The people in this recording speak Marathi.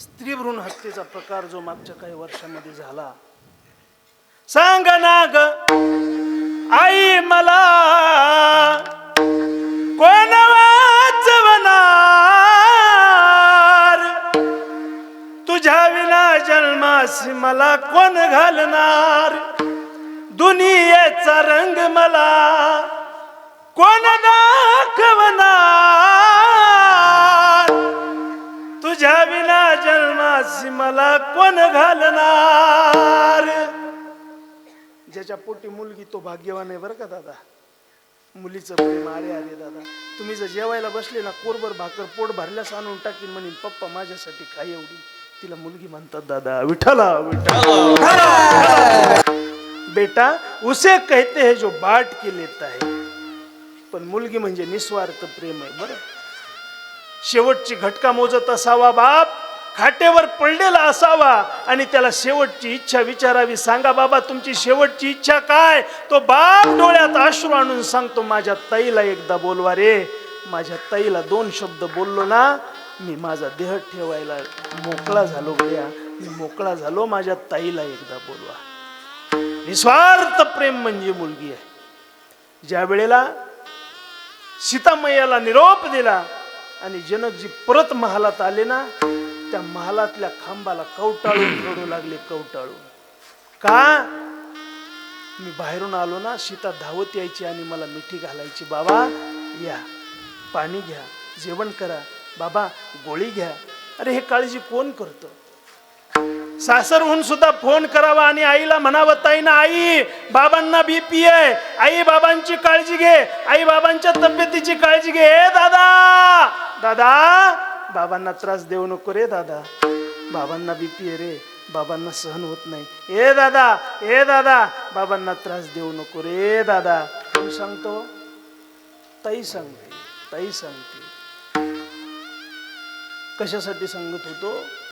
स्त्री भ्रूण हत्येचा प्रकार जो मागच्या काही वर्षामध्ये झाला. सांग ना ग आई मला कोण वाचवणार? तुझ्या विना जन्मास मला कोण घालणार? दुनियेचा रंग मला कोण दाखवणार? जन्मास मला कोण घालणार? ज्याच्या पोटी मुलगी तो भाग्यवान आहे बरं का दादा? मुलीचं प्रेम अरे अरे दादा. तुम्ही जर जेवायला बसले ना कोरभर भाकर पोट भरल्यास आणून टाकीन म्हणेन पप्पा माझ्यासाठी काय एवढी? तिला मुलगी म्हणतात दादा विठला विठला बेटा उसे कहते है जो बाट के लेता है। पण मुलगी म्हणजे निस्वार्थ प्रेम आहे बरं? शेवटची घटका मोजत असावा बाप खाटेवर पडलेला असावा आणि त्याला शेवटची इच्छा विचारावी. सांगा बाबा तुमची शेवटची इच्छा काय? तो बाप डोळ्यात अश्रू आणून सांगतो माझ्या ताईला एकदा बोलवा रे. माझ्या ताईला दोन शब्द बोललो ना मी माझा देह ठेवायला मोकळा झालो गया मी मोकळा झालो माझ्या ताईला एकदा बोलवा. निस्वार्थ प्रेम म्हणजे मुलगी आहे. ज्या वेळेला सीतामय्याला निरोप दिला आणि जनकजी परत महालात आले ना त्या महालातल्या खांबाला कवटाळून रडू लागले कवटाळून. का? मी बाहेरून आलो ना सीता धावत यायची आणि मला मिठी घालायची. बाबा या. पाणी घ्या. जेवण करा. बाबा गोळी घ्या. अरे हे काळजी कोण करतो? सासरहून सुद्धा फोन करावा आणि आईला म्हणावं ताई ना आई बाबांना बीपी आहे. आई बाबांची काळजी घे. आई बाबांच्या तब्येतीची काळजी घे. दादा! दादा बाबांना त्रास देऊ नको रे दादा. बाबांना बीपी आहे रे. बाबांना सहन होत नाही. ए दादा ए दादा बाबांना त्रास देऊ नको रे दादा. तू सांगतो ताई सांगते ताई सांगते. कशासाठी सांगत होतो?